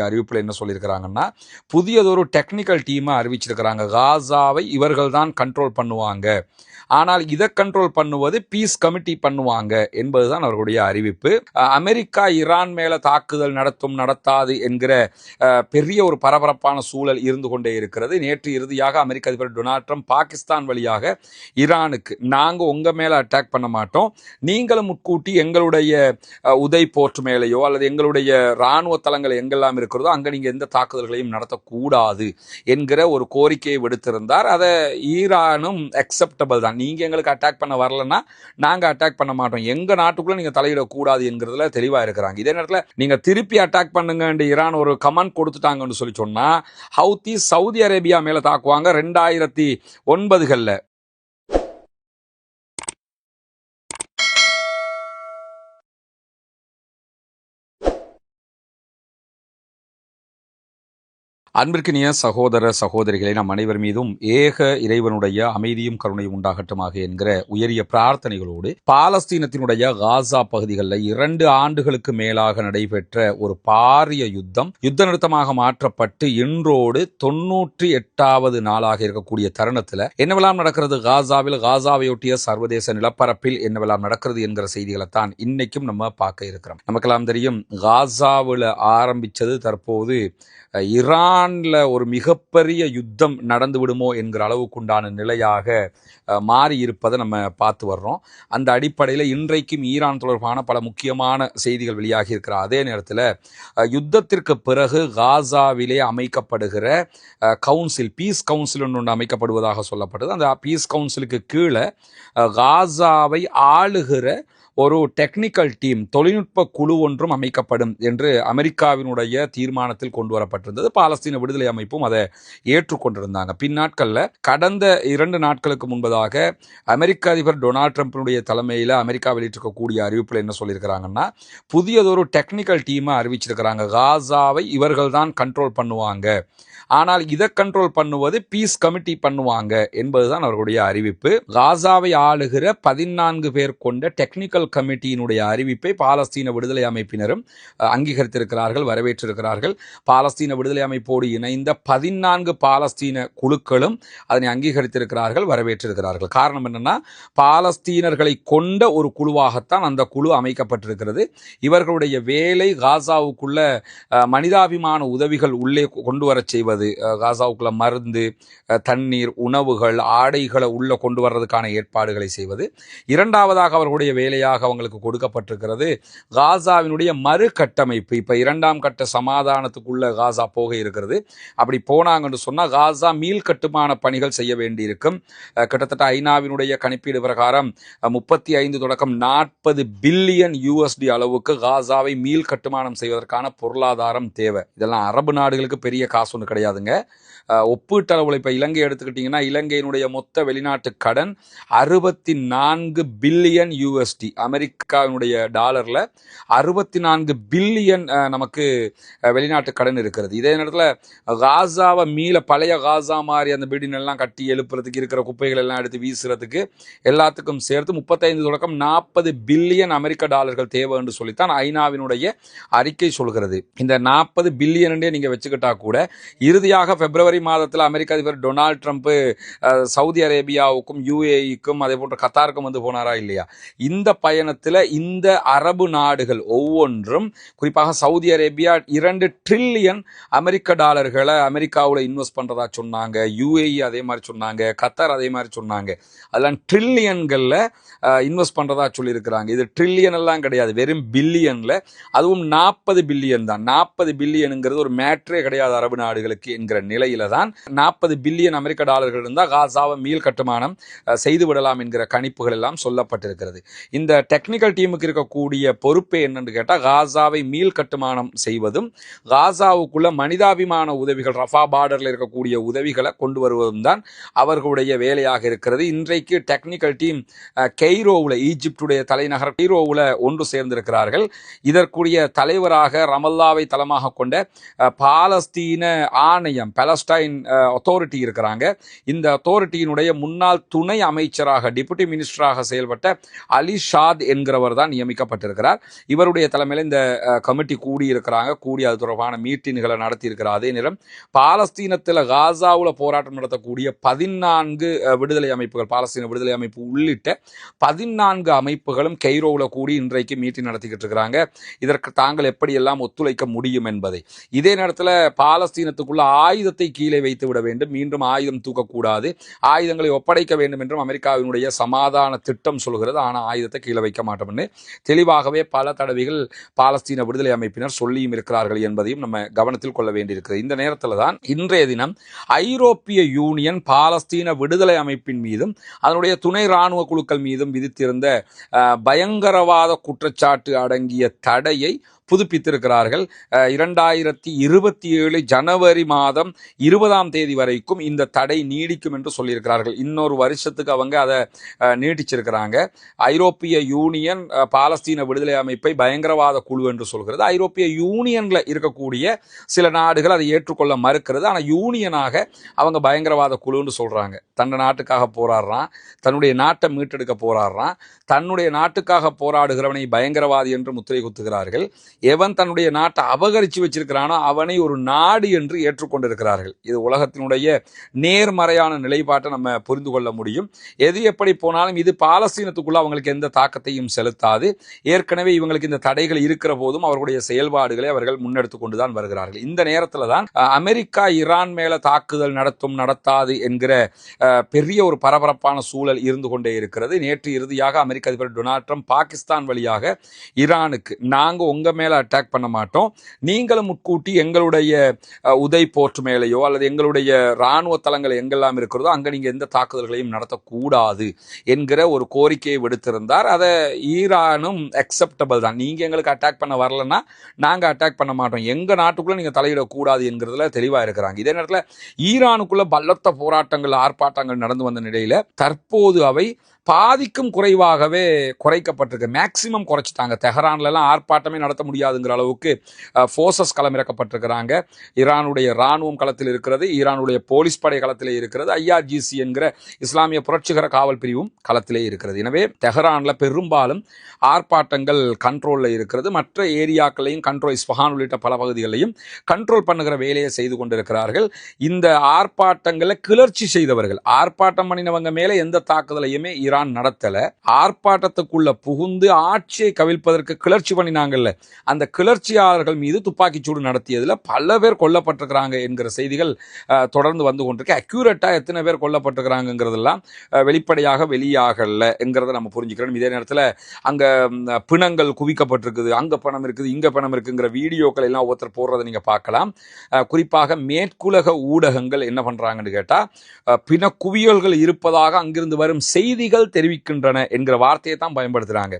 அறிவிப்பில் என்ன சொல்லியிருக்கிறாங்கன்னா புதியதொரு டெக்னிக்கல் டீமை அறிவிச்சிருக்கிறாங்க. காசாவை இவர்கள் தான் கண்ட்ரோல் பண்ணுவாங்க. ஆனால் இதை கண்ட்ரோல் பண்ணுவது பீஸ் கமிட்டி பண்ணுவாங்க என்பதுதான் அவர்களுடைய அறிவிப்பு. அமெரிக்கா ஈரான் மேல தாக்குதல் நடத்தும் நடத்தாது என்கிற பெரிய ஒரு பரபரப்பான சூழல் இருந்து கொண்டே இருக்கிறது. நேற்று இறுதியாக அமெரிக்க அதிபர் டொனால்ட் ட்ரம்ப் பாகிஸ்தான் வழியாக ஈரானுக்கு நாங்கள் உங்கள் மேலே அட்டாக் பண்ண மாட்டோம். நீங்களும் முட்கூட்டி எங்களுடைய உதய் உதை போர்ட் மேலேயோ அல்லது எங்களுடைய இராணுவ தளங்கள் எங்கெல்லாம் இருக்கிறதோ அங்கே நீங்கள் எந்த தாக்குதல்களையும் நடத்தக்கூடாது என்கிற ஒரு கோரிக்கையை விடுத்திருந்தார். அதை ஈரானும் அக்செப்டபிள் தான். நீங்கள் எங்களுக்கு அட்டாக் பண்ண வரலன்னா நாங்கள் அட்டாக் பண்ண மாட்டோம். எங்கள் நாட்டுக்குள்ளே நீங்கள் தலையிடக்கூடாது என்கிறதுல தெளிவாக இருக்கிறாங்க. இதே நேரத்தில் நீங்கள் திருப்பி அட்டாக் பண்ணுங்கன்னு ஈரான் ஒரு கமெண்ட் கொடுத்துட்டாங்கன்னு சொல்லி சொன்னால் ஹவுத்தி சவுதி அரேபியா மேலே தாக்குவாங்க ரெண்டாயிரத்தி ஒன்பதுகளில். அன்பிற்கினிய சகோதர சகோதரிகளை நம் அனைவர் மீதும் ஏக இறைவனுடைய அமைதியும் கருணையும் உண்டாகட்டுமாக என்கிற உயரிய பிரார்த்தனைகளோடு பாலஸ்தீனத்தினுடைய காசா பகுதிகளில் இரண்டு ஆண்டுகளுக்கு மேலாக நடைபெற்ற ஒரு பாரிய யுத்தம் யுத்த நிறுத்தமாக மாற்றப்பட்டு இன்றோடு தொன்னூற்றி எட்டாவது நாளாக இருக்கக்கூடிய தருணத்தில் என்னவெல்லாம் நடக்கிறது? காசாவில் காசாவையொட்டிய சர்வதேச நிலப்பரப்பில் என்னவெல்லாம் நடக்கிறது என்கிற செய்திகளை தான் இன்னைக்கும் நம்ம பார்க்க இருக்கிறோம். நமக்கெல்லாம் தெரியும் காசாவில் ஆரம்பிச்சது தற்போது ஈரான் ஈரானில் ஒரு மிகப்பெரிய யுத்தம் நடந்து விடுமோ என்கிற அளவுக்குண்டான நிலையாக மாறி இருப்பதை நம்ம பார்த்து வர்றோம். அந்த அடிப்படையில் இன்றைக்கும் ஈரான் தொடர்பான பல முக்கியமான செய்திகள் வெளியாகி இருக்கிற அதே நேரத்தில் யுத்தத்திற்கு பிறகு காசாவிலே அமைக்கப்படுகிற கவுன்சில் பீஸ் கவுன்சில் ஒன்று அமைக்கப்படுவதாக சொல்லப்பட்டது அந்த பீஸ் கவுன்சிலுக்கு கீழே காசாவை ஆளுகிற ஒரு டெக்னிக்கல் டீம் தொழில்நுட்ப குழு ஒன்றும் அமைக்கப்படும் என்று அமெரிக்காவினுடைய தீர்மானத்தில் கொண்டு வரப்பட்டிருந்தது. பாலஸ்தீன விடுதலை அமைப்பும் அதை ஏற்றுக்கொண்டிருந்தாங்க. பின்னாட்களில் கடந்த இரண்டு நாட்களுக்கு முன்பதாக அமெரிக்க அதிபர் டொனால்ட் ட்ரம்பினுடைய தலைமையில் அமெரிக்கா வெளியிட்டிருக்கக்கூடிய அறிவிப்பில் என்ன சொல்லியிருக்கிறாங்கன்னா புதியதொரு டெக்னிக்கல் டீமை அறிவிச்சிருக்கிறாங்க. காசாவை இவர்கள் தான் கண்ட்ரோல் பண்ணுவாங்க. ஆனால் இதை கண்ட்ரோல் பண்ணுவது பீஸ் கமிட்டி பண்ணுவாங்க என்பதுதான் அவர்களுடைய அறிவிப்பு. காசாவை ஆளுகிற பதினான்கு பேர் கொண்ட டெக்னிக்கல் கமிட்டியினுடைய அறிவிப்பை பாலஸ்தீன விடுதலை அமைப்பினரும் அங்கீகரித்திருக்கிறார்கள் வரவேற்றிருக்கிறார்கள். பாலஸ்தீன விடுதலை அமைப்போடு இணைந்த பதினான்கு பாலஸ்தீன குழுக்களும் அதனை அங்கீகரித்திருக்கிறார்கள் வரவேற்றிருக்கிறார்கள். காரணம் என்னன்னா பாலஸ்தீனர்களை கொண்ட ஒரு குழுவாகத்தான் அந்த குழு அமைக்கப்பட்டிருக்கிறது. இவர்களுடைய வேலை காசாவுக்குள்ள மனிதாபிமான உதவிகள் உள்ளே கொண்டு வரச் செய்வது அஹ், காசாவுக்குள்ள மருந்து தண்ணீர் உணவுகள் ஆடைகளை உள்ளே கொண்டு வர்றதுக்கான ஏற்பாடுகளை செய்வது. இரண்டாவதாக அவர்களுடைய வேலையாக அவங்களுக்கு கொடுக்கப்பட்டிருக்கிறது காசாவினுடைய மறு கட்டமைப்பு இப்போ இரண்டாம் கட்ட சமாதானத்துக்குள்ள காசா போக இருக்கிறது. அப்படி போனாங்கன்னு சொன்னால் காசா மீள் கட்டுமான பணிகள் செய்ய வேண்டியிருக்கும். கிட்டத்தட்ட ஐநாவினுடைய கணிப்பீடு பிரகாரம் முப்பத்தி ஐந்து தொடக்கம் நாற்பது பில்லியன் யூஎஸ்டி அளவுக்கு காசாவை மீள் கட்டுமானம் செய்வதற்கான பொருளாதாரம் தேவை. இதெல்லாம் அரபு நாடுகளுக்கு பெரிய காசு ஒன்று கிடையாது. அஹ், ஒப்பீட்டளவில் இப்போ இலங்கை எடுத்துக்கிட்டிங்கன்னா இலங்கையினுடைய மொத்த வெளிநாட்டு கடன் அறுபத்தி நான்கு பில்லியன் யூஎஸ்டி அமெரிக்காவினுடைய டாலரில் அறுபத்தி நான்கு பில்லியன் நமக்கு வெளிநாட்டு கடன் இருக்கிறது. இதே நேரத்தில் காசாவை மீள பழைய காசா மாதிரி அந்த பில்டிங் எல்லாம் கட்டி எழுப்புறதுக்கு இருக்கிற குப்பைகள் எல்லாம் எடுத்து வீசுறதுக்கு எல்லாத்துக்கும் சேர்த்து முப்பத்தைந்து தொடக்கம் நாற்பது பில்லியன் அமெரிக்க டாலர்கள் தேவை என்று சொல்லித்தான் ஐநாவினுடைய அறிக்கை சொல்கிறது. இந்த நாற்பது பில்லியன் நீங்கள் வச்சுக்கிட்டா கூட இறுதியாக பிப்ரவரி மாதத்தில் அமெரிக்க அதிபர் டொனால்ட் ட்ரம்ப் சவுதி அரேபியாவுக்கும் யூஏஇக்கும் அதே போன்ற கத்தாருக்கும் வந்து போனாரா இல்லையா? இந்த பயணத்தில் இந்த அரபு நாடுகள் ஒவ்வொன்றும் குறிப்பாக சவுதி அரேபியா இரண்டு ட்ரில்லியன் அமெரிக்க டாலர்களை அமெரிக்காவில் இன்வெஸ்ட் பண்ணுறதா சொன்னாங்க யூஏஇ அதே மாதிரி சொன்னாங்க கத்தார் அதே மாதிரி சொன்னாங்க. அதெல்லாம் ட்ரில்லியன்களில் இன்வெஸ்ட் பண்ணுறதா சொல்லியிருக்கிறாங்க. இது ட்ரில்லியன் எல்லாம் கிடையாது வெறும் பில்லியனில் அதுவும் நாற்பது பில்லியன் தான். நாற்பது பில்லியனுங்கிறது ஒரு மேட்ரே கிடையாது அரபு நாடுகளுக்கு என்கிற நிலையில் தான் நாற்பது பில்லியன் அமெரிக்க டாலர்கள் இருந்தால் காசாவை மீள் கட்டுமானம் செய்து விடலாம் என்கிற கணிப்புகள் எல்லாம் சொல்லப்பட்டிருக்கிறது. இந்த டெக்னிக்கல் டீமுக்கு இருக்கக்கூடிய பொறுப்பு என்னன்னு கேட்டால் காசாவை மீள் கட்டுமானம் செய்வதும் காசாவுக்குள்ள மனிதாபிமான உதவிகள் ரஃபா பார்டரில் இருக்கக்கூடிய உதவிகளை கொண்டு வருவதும் தான் அவர்களுடைய வேலையாக இருக்கிறது. இன்றைக்கு டெக்னிக்கல் டீம் கெய்ரோவில் ஈஜிப்டுடைய தலைநகர் கெய்ரோவில் ஒன்று சேர்ந்திருக்கிறார்கள். இதற்குரிய தலைவராக ரமல்லாவை தளமாக கொண்ட பாலஸ்தீன ஆணையம் பலஸ்டைன் அத்தாரிட்டி இருக்கிறாங்க. இந்த அத்தாரிட்டியினுடைய முன்னாள் துணை அமைச்சராக டிப்யூட்டி மினிஸ்டராக செயல்பட்ட அலி ஷாத் என்கிறவர் தான் நியமிக்கப்பட்டிருக்கிறார். இவருடைய தலைமையில் இந்த கமிட்டி கூடியிருக்கிறாங்க. கூடி அது தொடர்பான மீட்டிங்குகளை நடத்தியிருக்கிறார் அதே நேரம் பாலஸ்தீனத்தில் காசாவில் போராட்டம் நடத்தக்கூடிய பதினான்கு விடுதலை அமைப்புகள் பாலஸ்தீன விடுதலை அமைப்பு உள்ளிட்ட பதினான்கு அமைப்புகளும் கெய்ரோவில் கூடி இன்றைக்கு மீட்டிங் நடத்திக்கிட்டு இருக்கிறாங்க. இதற்கு தாங்கள் எப்படியெல்லாம் ஒத்துழைக்க முடியும் என்பதை. இதே நேரத்தில் பாலஸ்தீனத்துக்குள்ள ஆயுதத்தை கீழே வைத்து விட வேண்டும். மீண்டும் ஆயுதம் தூக்கக்கூடாது. ஆயுதங்களை ஒப்படைக்க வேண்டும் என்றும் அமெரிக்காவினுடைய சமாதான திட்டம் சொல்கிறது. ஆனால் ஆயுதத்தை கீழே வைக்க மாட்டோம்னு. தெளிவாகவே பல தடவைகள் பாலஸ்தீன விடுதலை அமைப்பினர் சொல்லியும் இருக்கிறார்கள் என்பதையும் நம்ம கவனத்தில் கொள்ள வேண்டியிருக்கிறது. இந்த நேரத்தில் தான் இன்றைய தினம் ஐரோப்பிய யூனியன் பாலஸ்தீன விடுதலை அமைப்பின் மீதும் அதனுடைய துணை ராணுவ குழுக்கள் மீதும் விதித்திருந்த பயங்கரவாத குற்றச்சாட்டு அடங்கிய தடையை புதுப்பித்திருக்கிறார்கள். இரண்டாயிரத்தி இருபத்தி ஏழு ஜனவரி மாதம் இருபதாம் தேதி வரைக்கும் இந்த தடை நீடிக்கும் என்று சொல்லியிருக்கிறார்கள். இன்னொரு வருஷத்துக்கு அவங்க அதை நீட்டிச்சிருக்கிறாங்க. ஐரோப்பிய யூனியன் பாலஸ்தீன விடுதலை அமைப்பை பயங்கரவாத குழு என்று சொல்கிறது. ஐரோப்பிய யூனியனில் இருக்கக்கூடிய சில நாடுகள் அதை ஏற்றுக்கொள்ள மறுக்கிறது. ஆனால் யூனியனாக அவங்க பயங்கரவாத குழுன்னு சொல்கிறாங்க தன் நாட்டுக்காக போராடுறான். தன்னுடைய நாட்டை மீட்டெடுக்க போராடுறான். தன்னுடைய நாட்டுக்காக போராடுகிறவனை பயங்கரவாதி என்று முத்திரை குத்துகிறார்கள். எவன் தன்னுடைய நாட்டை அபகரித்து வச்சிருக்கிறானோ அவனை ஒரு நாடு என்று ஏற்றுக்கொண்டிருக்கிறார்கள். இது உலகத்தினுடைய நேர்மறையான நிலைப்பாட்டை நம்ம புரிந்து கொள்ள முடியும். எது எப்படி போனாலும் இது பாலஸ்தீனத்துக்குள்ள அவங்களுக்கு எந்த தாக்கத்தையும் செலுத்தாது. ஏற்கனவே இவங்களுக்கு இந்த தடைகள் இருக்கிற போதும் அவர்களுடைய செயல்பாடுகளை அவர்கள் முன்னெடுத்து கொண்டு தான் வருகிறார்கள். இந்த நேரத்தில் தான் அமெரிக்கா ஈரான் மேல தாக்குதல் நடத்தும் நடத்தாது என்கிற அஹ், பெரிய ஒரு பரபரப்பான சூழல் இருந்து கொண்டே இருக்கிறது. நேற்று இறுதியாக அமெரிக்க அதிபர் டொனால்ட் ட்ரம்ப் பாகிஸ்தான் வழியாக ஈரானுக்கு நாங்கள் உங்கள் மேலே அட்டாக் பண்ண மாட்டோம். நீங்களும் முட்கூட்டி எங்களுடைய உதய் உதை போர்ட் மேலேயோ அல்லது எங்களுடைய இராணுவ தளங்கள் எங்கெல்லாம் இருக்கிறதோ அங்கே நீங்கள் எந்த தாக்குதல்களையும் நடத்தக்கூடாது என்கிற ஒரு கோரிக்கையை விடுத்திருந்தார். அதை ஈரானும் அக்செப்டபிள் தான். நீங்கள் எங்களுக்கு அட்டாக் பண்ண வரலன்னா நாங்கள் அட்டாக் பண்ண மாட்டோம். எங்கள் நாட்டுக்குள்ளே நீங்கள் தலையிடக்கூடாது என்கிறதுல தெளிவாக இருக்கிறாங்க. இதே நேரத்தில் ஈரானுக்குள்ளே பலத்த போராட்டங்கள் ஆர்ப்பாட்டங்கள் நடந்து வந்த நிலையில் தற்போது அவை பாதிக்கும் குறைவாகவே குறைக்கப்பட்டிருக்கு. மேக்சிமம் குறைச்சிட்டாங்க. தெஹரான்லலாம் ஆர்ப்பாட்டமே நடத்த முடியாதுங்கிற அளவுக்கு ஃபோர்ஸஸ் களமிறக்கப்பட்டிருக்கிறாங்க. ஈரானுடைய இராணுவம் களத்தில் இருக்கிறது ஈரானுடைய போலீஸ் படை களத்தில் இருக்கிறது ஐஆர்ஜிசி என்கிற இஸ்லாமிய புரட்சிகர காவல் பிரிவும் களத்திலே இருக்கிறது. எனவே தெஹரானில் பெரும்பாலும் ஆர்ப்பாட்டங்கள் கண்ட்ரோலில் இருக்கிறது. மற்ற ஏரியாக்களையும் கண்ட்ரோல் இஸ்பஹான் உள்ளிட்ட பல பகுதிகளையும் கண்ட்ரோல் பண்ணுகிற வேலையை செய்து கொண்டிருக்கிறார்கள். இந்த ஆர்ப்பாட்டங்களை கிளர்ச்சி செய்தவர்கள் ஆர்ப்பாட்டம் பண்ணினவங்க மேலே எந்த தாக்குதலையுமே ஈரான் நடத்தல ஆர்ப்பாட்டத்துக்குள்ள புகுந்து ஆட்சியை கவிழ்ப்பதற்கு கிளர்ச்சி பண்ணினாங்கல்ல. அந்த கிளர்ச்சியாளர்கள் மீது துப்பாக்கிச்சூடு நடத்தியதுல பல பேர் கொல்லப்பட்டிருக்கிறாங்க என்கிற செய்திகள் தொடர்ந்து வந்து கொண்டிருக்கு. அக்யூரேட்டாக எத்தனை பேர் கொல்லப்பட்டிருக்கிறாங்கிறதெல்லாம் வெளிப்படையாக வெளியாகல என்கிறத நம்ம புரிஞ்சுக்கிறோம். இதே நேரத்தில் அங்க பிணங்கள் குவிக்கப்பட்டிருக்குது அங்க பணம் இருக்குது இங்க பணம் இருக்குங்கிற வீடியோக்கள் எல்லாம் ஒருத்தர் போடுறதை நீங்க பார்க்கலாம். குறிப்பாக மேற்குலக ஊடகங்கள் என்ன பண்றாங்கன்னு கேட்டா பிண குவியல்கள் இருப்பதாக அங்கிருந்து வரும் செய்திகள் தெரிவிக்கின்றன என்கிற வார்த்தையை தான் பயன்படுத்துகிறாங்க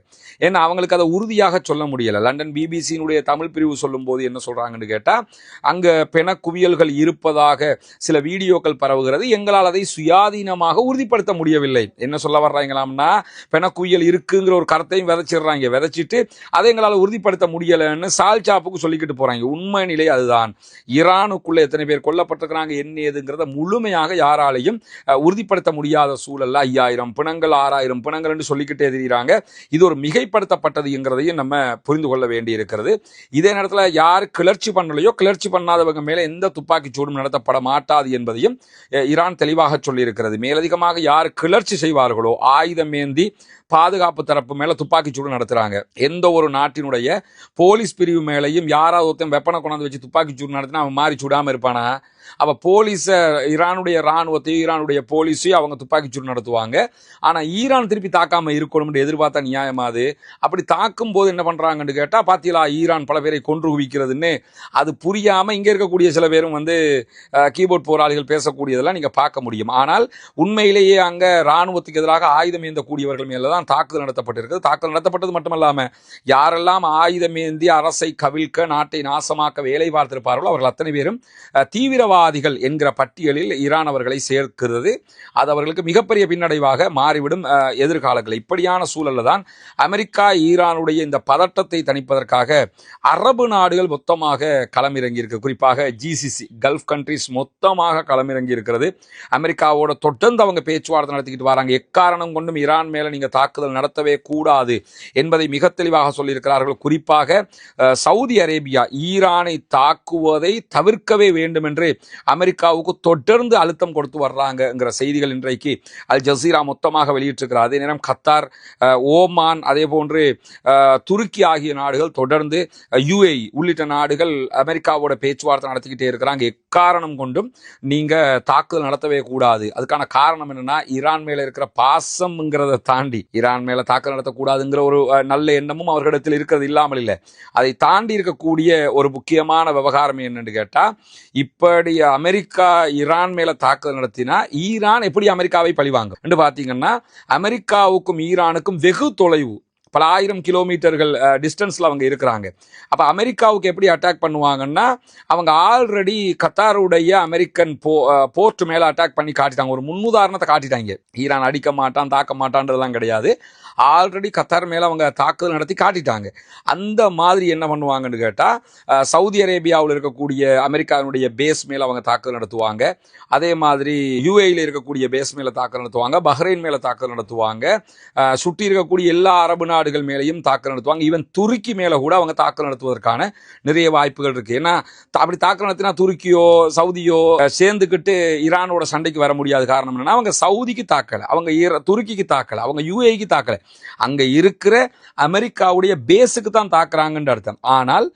ஏன்னா அவங்களுக்கு அதை உறுதியாக சொல்ல முடியலை. லண்டன் பிபிசியினுடைய தமிழ் பிரிவு சொல்லும்போது என்ன சொல்கிறாங்கன்னு கேட்டால் அங்கே பிண குவியல்கள் இருப்பதாக சில வீடியோக்கள் பரவுகிறது. எங்களால் அதை சுயாதீனமாக உறுதிப்படுத்த முடியவில்லை. என்ன சொல்ல வர்றாங்களாம்னா பிண குவியல் இருக்குங்கிற ஒரு கருத்தையும் விதைச்சிடுறாங்க. விதைச்சிட்டு அதை எங்களால் உறுதிப்படுத்த முடியலைன்னு சால் சாப்புக்கு சொல்லிக்கிட்டு போகிறாங்க உண்மை நிலை அதுதான். ஈரானுக்குள்ளே எத்தனை பேர் கொல்லப்பட்டிருக்கிறாங்க என்ன ஏதுங்கிறத முழுமையாக யாராலையும் உறுதிப்படுத்த முடியாத சூழல்ல ஐயாயிரம் பிணங்கள் ஆறாயிரம் பிணங்கள் என்று சொல்லிக்கிட்டே தெரிகிறாங்க இது ஒரு மிகைப்படுத்தப்பட்டது என்கிறதையும் நம்ம புரிந்து கொள்ள வேண்டி இருக்கிறது இதே நேரத்தில் யார் கிளர்ச்சி பண்ணலையோ கிளர்ச்சி பண்ணாதவங்க மேலே எந்த துப்பாக்கிச் சூடும் நடத்தப்பட மாட்டாது என்பதையும் ஈரான் தெளிவாக சொல்லியிருக்கிறது. மேலதிகமாக யார் கிளர்ச்சி செய்வார்களோ ஆயுதம் ஏந்தி பாதுகாப்பு தரப்பு மேலே துப்பாக்கிச்சூடு நடத்துகிறாங்க எந்த ஒரு நாட்டினுடைய போலீஸ் பிரிவு மேலையும் யாராவது ஒருத்தன் வெப்பனை கொண்டாந்து வச்சு துப்பாக்கிச்சூடு நடத்தினா அவன் மாறி சூடாமல் இருப்பானா? அப்போ போலீஸை ஈரானுடைய இராணுவத்தையும் ஈரானுடைய போலீஸையும் அவங்க துப்பாக்கிச் சூடு நடத்துவாங்க. ஆனால் ஈரான் திருப்பி தாக்காமல் இருக்கணும்னு எதிர்பார்த்தா நியாயமா அது. அப்படி தாக்கும் போது என்ன பண்ணுறாங்கன்னு கேட்டால் பார்த்தீங்களா ஈரான் பல பேரை கொன்று குவிக்கிறதுன்னு. அது புரியாமல் இங்கே இருக்கக்கூடிய சில பேரும் வந்து கீபோர்ட் போராளிகள் பேசக்கூடியதெல்லாம் நீங்கள் பார்க்க முடியும். ஆனால் உண்மையிலேயே அங்கே ராணுவத்துக்கு எதிராக ஆயுதம் ஏந்தக்கூடியவர்கள் மேலே தான் தாக்குதல் நடத்தப்பட்டிருக்கிறது தாக்குதல் நடத்தப்பட்டது மட்டுமல்லாமல் யாரெல்லாம் ஆயுதம் ஏந்தி அரசை கவிழ்க்க நாட்டை நாசமாக்க வேலை பார்த்திருப்பார்களோ அவர்கள் அத்தனை பேரும் தீவிரவாதிகள் என்கிற பட்டியலில் ஈரான் அவர்களை சேர்க்கிறது. அது அவர்களுக்கு மிகப்பெரிய பின்னடைவாக மாறிவிடும் எதிர்காலங்கள். இப்படியான சூழல்ல தான் அமெரிக்கா ஈரானுடைய இந்த பதட்டத்தை தணிப்பதற்காக அரபு நாடுகள் மொத்தமாக களமிறங்கியிருக்கு. குறிப்பாக ஜிசிசி கல்ஃப் கண்ட்ரிஸ் மொத்தமாக களமிறங்கி இருக்கிறது அமெரிக்காவோட தொடர்ந்து அவங்க பேச்சுவார்த்தை நடத்திக்கிட்டு வராங்க. எக்காரணம் கொண்டும் ஈரான் மேல நீங்க தாக்க தாக்குதல் நடத்தவே கூடாது என்பதை மிக தெளிவாக சொல்லியிருக்கிறார்கள். குறிப்பாக சவுதி அரேபியா ஈரானை தாக்குவதை தவிர்க்கவே வேண்டும் என்று அமெரிக்காவுக்கு தொடர்ந்து அழுத்தம் கொடுத்து வர்றாங்கங்கிற செய்திகள் இன்றைக்கு அல் ஜசீரா மொத்தமாக வெளியிட்டிருக்கிறார். அதே நேரம் கத்தார் ஓமான் அதே போன்று துருக்கி ஆகிய நாடுகள் தொடர்ந்து யுஏஇ உள்ளிட்ட நாடுகள் அமெரிக்காவோட பேச்சுவார்த்தை நடத்திக்கிட்டே இருக்கிறாங்க. எக்காரணம் கொண்டும் நீங்க தாக்குதல் நடத்தவே கூடாது. அதுக்கான காரணம் என்னன்னா ஈரான் மேல இருக்கிற பாசம்ங்கிறத தாண்டி ஈரான் மேல தாக்கல் நடத்தக்கூடாதுங்கிற ஒரு நல்ல எண்ணமும் அவர்களிடத்தில் இருக்கிறது இல்லாமல் இல்லை. அதை தாண்டி இருக்கக்கூடிய ஒரு முக்கியமான விவகாரம் என்னன்னு கேட்டா இப்படி அமெரிக்கா ஈரான் மேல தாக்கல் நடத்தினா ஈரான் எப்படி அமெரிக்காவை பழிவாங்க என்று பார்த்தீங்கன்னா அமெரிக்காவுக்கும் ஈரானுக்கும் வெகு தொலைவு. பல ஆயிரம் கிலோமீட்டர்கள் டிஸ்டன்ஸில் அவங்க இருக்கிறாங்க. அப்போ அமெரிக்காவுக்கு எப்படி அட்டாக் பண்ணுவாங்கன்னா அவங்க ஆல்ரெடி கத்தாருடைய அமெரிக்கன் போ போர்ட் மேலே அட்டாக் பண்ணி காட்டிட்டாங்க. ஒரு முன்னுதாரணத்தை காட்டிட்டாங்க. ஈரான் அடிக்க மாட்டான் தாக்க மாட்டான்றதெல்லாம் கிடையாது. ஆல்ரெடி கத்தார் மேலே அவங்க தாக்குதல் நடத்தி காட்டிட்டாங்க. அந்த மாதிரி என்ன பண்ணுவாங்கன்னு கேட்டால் சவுதி அரேபியாவில் இருக்கக்கூடிய அமெரிக்காவினுடைய பேஸ் மேலே அவங்க தாக்குதல் நடத்துவாங்க. அதே மாதிரி யுஏயில் இருக்கக்கூடிய பேஸ் மேலே தாக்குதல் நடத்துவாங்க. பஹ்ரைன் மேலே தாக்குதல் நடத்துவாங்க. சுற்றி இருக்கக்கூடிய எல்லா அரபு நாடுகள் மேலேயும் தாக்குதல் நடத்துவாங்க. ஈவன் துருக்கி மேலே கூட அவங்க தாக்குதல் நடத்துவதற்கான நிறைய வாய்ப்புகள் இருக்குது ஏன்னா அப்படி தாக்குதல் நடத்தினா துருக்கியோ சவுதியோ சேர்ந்துக்கிட்டு ஈரானோட சண்டைக்கு வர முடியாத காரணம் என்னன்னா அவங்க சவுதிக்கு தாக்கலை. அவங்க ஈர- துருக்கிக்கு தாக்கலை. அவங்க யூஏக்கு தாக்கலை. அங்க இருக்கிற அமெரிக்காவுடைய பேஸுக்கு தான் தாக்குறாங்கன்ற அர்த்தம். ஆனால்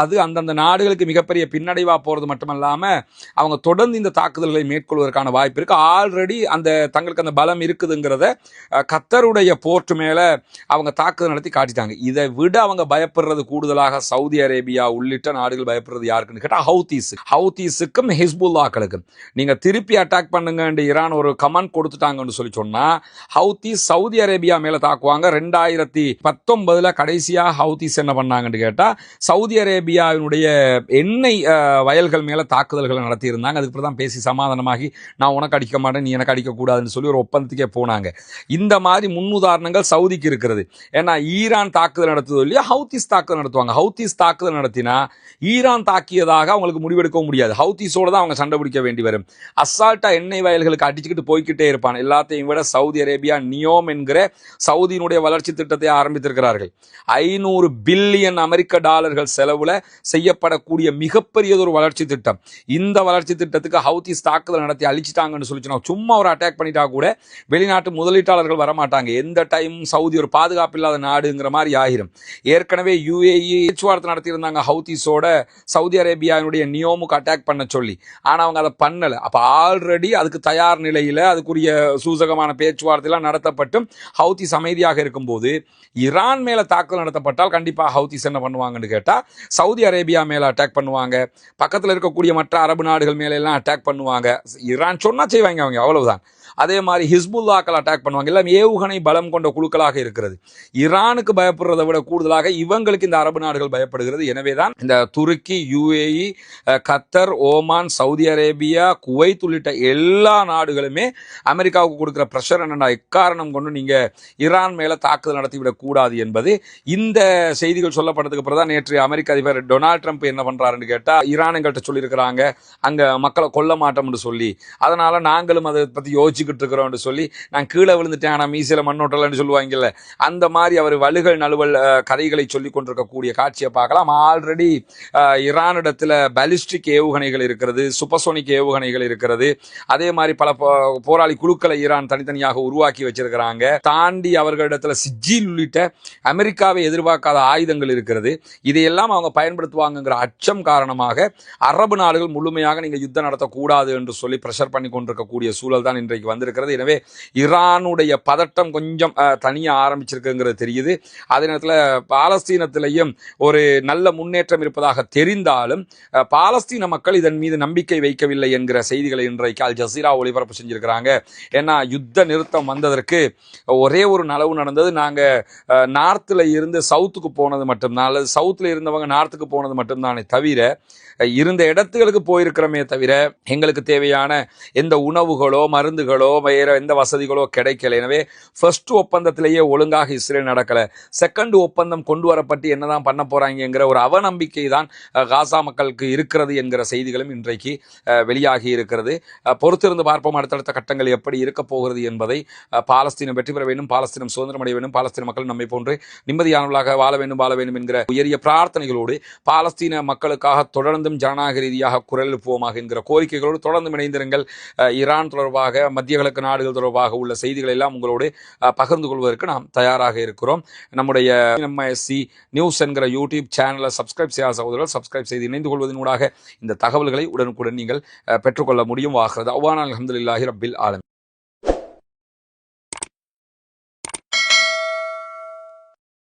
அது அந்தந்த நாடுகளுக்கு மிகப்பெரிய பின்னடைவா போகிறது மட்டுமல்லாமல் அவங்க தொடர்ந்து இந்த தாக்குதல்களை மேற்கொள்வதற்கான வாய்ப்பு இருக்கு. ஆல்ரெடி அந்த தங்களுக்கு அந்த பலம் இருக்குதுங்கிறத கத்தருடைய போர்ட் மேலே அவங்க தாக்குதல் நடத்தி காட்டிட்டாங்க. இதை விட அவங்க பயப்படுறது கூடுதலாக சவுதி அரேபியா உள்ளிட்ட நாடுகள் பயப்படுறது யாருக்குன்னு கேட்டால் ஹவுதீஸ். ஹவுதீஸுக்கும் ஹிஸ்புல்லாக்களுக்கும் நீங்கள் திருப்பி அட்டாக் பண்ணுங்க ஈரான் ஒரு கமெண்ட் கொடுத்துட்டாங்கன்னு சொல்லி சொன்னால் ஹவுதீஸ் சவுதி அரேபியா மேலே தாக்குவாங்க. ரெண்டாயிரத்தி பத்தொன்பதில் கடைசியாக ஹவுதீஸ் என்ன பண்ணாங்கன்னு கேட்டால் சவுதி அரேபியா அரேபியாவினுடைய எண்ணெய் வயல்கள் மேலே தாக்குதல்களை நடத்தியிருந்தாங்க. அதுக்கு தான் பேசி சமாதானமாகி நான் உனக்கு அடிக்க மாட்டேன் நீ எனக்கு அடிக்கக்கூடாதுன்னு சொல்லி ஒரு ஒப்பந்தத்துக்கே போனாங்க. இந்த மாதிரி முன்னுதாரணங்கள் சவுதிக்கு இருக்கிறது ஏன்னா ஈரான் தாக்குதல் நடத்துதோ இல்லையா ஹவுத்திஸ் தாக்குதல் நடத்துவாங்க. ஹவுத்திஸ் தாக்குதல் நடத்தினா ஈரான் தாக்கியதாக அவங்களுக்கு முடிவெடுக்கவும் முடியாது. ஹவுத்திஸோடு தான் அவங்க சண்டை பிடிக்க வேண்டி வரும். அசால்ட்டா எண்ணெய் வயல்களுக்கு அடிச்சுக்கிட்டு போய்க்கிட்டே இருப்பான். எல்லாத்தையும் விட சவுதி அரேபியா நியோம் என்கிற சவுதியினுடைய வளர்ச்சி திட்டத்தை ஆரம்பித்திருக்கிறார்கள். ஐநூறு பில்லியன் அமெரிக்க டாலர்கள் செலவு அளவில் செய்யப்படக்கூடிய மிகப்பெரியதொரு வளர்ச்சி திட்டம். இந்த வளர்ச்சி திட்டத்துக்கு ஹவுதீஸ் தாக்குதல் நடத்தி அழிச்சிட்டாங்கன்னு சொல்லி சொன்னா சும்மா ஒரு அட்டாக் பண்ணிட்டா கூட வெளிநாட்டு முதலீட்டாளர்கள் வரமாட்டாங்க. எந்த டைம் சவுதி ஒரு பாதுகாப்பு இல்லாத நாடுங்கிற மாதிரி ஆகிரும் ஏற்கனவே யுஏஇ பேச்சுவார்த்தை நடத்தியிருந்தாங்க ஹவுதிஸோட சவுதி அரேபியாவினுடைய நியோமுக்கு அட்டாக் பண்ண சொல்லி. ஆனால் அவங்க அதை பண்ணலை. அப்போ ஆல்ரெடி அதுக்கு தயார் நிலையில் அதுக்குரிய சூசகமான பேச்சுவார்த்தைலாம் நடத்தப்பட்டும் ஹவுதீஸ் அமைதியாக இருக்கும்போது ஈரான் மேலே தாக்குதல் நடத்தப்பட்டால் கண்டிப்பாக ஹவுதிஸ் என்ன பண்ணுவாங்கன்னு கேட்டால் சவுதி அரேபியா மேலே அட்டாக் பண்ணுவாங்க. பக்கத்தில் இருக்கக்கூடிய மற்ற அரபு நாடுகள் மேலெல்லாம் அட்டாக் பண்ணுவாங்க. ஈரான் சொன்னால் செய்வாங்க அவங்க அவ்வளவுதான். அதே மாதிரி ஹிஸ்புல்லாக்கள் அட்டாக் பண்ணுவாங்க. எல்லாம் ஏவுகணை பலம் கொண்ட குழுக்களாக இருக்கிறது. ஈரானுக்கு பயப்படுறதை விட கூடுதலாக இவங்களுக்கு இந்த அரபு நாடுகள் பயப்படுகிறது. எனவே தான் இந்த துருக்கி UAE Qatar Oman Saudi Arabia Kuwait உள்ளிட்ட எல்லா நாடுகளுமே அமெரிக்காவுக்கு கொடுக்குற ப்ரெஷர் என்னென்னா எக்காரணம் கொண்டு நீங்கள் ஈரான் மேலே தாக்குதல் நடத்திவிடக் கூடாது என்பது. இந்த செய்திகள் சொல்லப்பட்டதுக்கு அப்புறம் தான் நேற்று அமெரிக்க அதிபர் டொனால்ட் ட்ரம்ப் என்ன பண்ணுறாருன்னு கேட்டால் ஈரான் எங்கள்கிட்ட சொல்லியிருக்கிறாங்க. அங்கே மக்களை கொல்ல மாட்டோம்னு சொல்லி. அதனால் நாங்களும் அதை பற்றி யோசிக்க யோசிச்சுக்கிட்டு இருக்கிறோம்னு சொல்லி நான் கீழே விழுந்துட்டேன். ஆனா மீசையில மண்ணோட்டலன்னு சொல்லுவாங்கல்ல. அந்த மாதிரி அவர் வலுகள் நழுவல் கதைகளை சொல்லி கொண்டிருக்கக்கூடிய காட்சியை பார்க்கலாம். ஆல்ரெடி ஈரானிடத்துல பலிஸ்டிக் ஏவுகணைகள் இருக்கிறது சுப்பசோனிக் ஏவுகணைகள் இருக்கிறது. அதே மாதிரி பல போராளி குழுக்களை ஈரான் தனித்தனியாக உருவாக்கி வச்சிருக்கிறாங்க. தாண்டி அவர்களிடத்துல சிஜில் உள்ளிட்ட அமெரிக்காவை எதிர்பார்க்காத ஆயுதங்கள் இருக்கிறது. இதையெல்லாம் அவங்க பயன்படுத்துவாங்கங்கிற அச்சம் காரணமாக அரபு நாடுகள் முழுமையாக நீங்க யுத்தம் நடத்தக்கூடாது என்று சொல்லி பிரஷர் பண்ணி கொண்டிருக்கக்கூடிய சூழல் தான் இன்றைக்கு வந்திருக்கிறது. எனவே ஈரானுடைய பதட்டம் கொஞ்சம் தனியாக ஆரம்பிச்சிருக்குங்கிறது தெரியுது. அதே நேரத்தில் பாலஸ்தீனத்திலையும் ஒரு நல்ல முன்னேற்றம் இருப்பதாக தெரிந்தாலும் பாலஸ்தீன மக்கள் இதன் மீது நம்பிக்கை வைக்கவில்லை என்கிற செய்திகளை இன்றைக்கு அல் ஜசீரா ஒளிபரப்பு செஞ்சிருக்கிறாங்க. ஏன்னா யுத்த நிறுத்தம் வந்ததற்கு ஒரே ஒரு நலவு நடந்தது. நாங்கள் நார்த்தில் இருந்து சவுத்துக்கு போனது மட்டும்தான். அல்லது சவுத்தில் இருந்தவங்க நார்த்துக்கு போனது மட்டும்தானே தவிர இருந்த இடத்துகளுக்கு போயிருக்கிறோமே தவிர எங்களுக்கு தேவையான எந்த உணவுகளோ மருந்துகளோ வசதிகளோ வேற எந்த வசதிகளோ கிடைக்கல. எனவே ஃபர்ஸ்ட் ஒப்பந்தத்திலேயே ஒழுங்காக இஸ்ரேல் நடக்கல. செகண்ட் ஒப்பந்தம் கொண்டு வரப்பட்டு என்னதான் பண்ண போறாங்கங்கிற ஒரு அவநம்பிக்கை தான் காசா மக்களுக்கு இருக்கிறது என்கிற செய்திகளும் இன்றைக்கு வெளியாகி இருக்கிறது. பொறுத்திருந்து பார்ப்போம் அடுத்தடுத்த கட்டங்கள் எப்படி இருக்க போகிறது என்பதை பாலஸ்தீனம் வெற்றி பெற வேண்டும் பாலஸ்தீனம் சுதந்திரம் அடைய வேண்டும் பாலஸ்தீன மக்கள் நம்மை போன்று நிம்மதியானவர்களாக வாழ வேண்டும் வாழ வேண்டும் என்கிற உயரிய பிரார்த்தனைகளோடு பாலஸ்தீன மக்களுக்காக தொடர்ந்தும் ஜனநாயக ரீதியாக குரல் எழுப்புவோமாக என்கிற கோரிக்கைகளோடு தொடர்ந்து இணைந்திருங்கள். ஈரான் தொடர்பாக மத்திய கிழக்கு நாடுகள் தொடர்பாக உள்ள செய்திகளை எல்லாம் உங்களோடு பகிர்ந்து கொள்வதற்கு நாம் தயாராக இருக்கிறோம். நம்முடைய எம்ஐஎஸ்சி நியூஸ் என்கிற யூடியூப் சேனலை சப்ஸ்கிரைப் செய்யாத சகோதரர்கள் சப்ஸ்கிரைப் செய்து இணைந்து கொள்வதனூடாக இந்த தகவல்களை உடனுக்குடன் நீங்கள் அஹ், பெற்றுக்கொள்ள முடியும். வாகிறது அவ்வானால் அஹமதுல்லாஹி ரப்பில் ஆலம்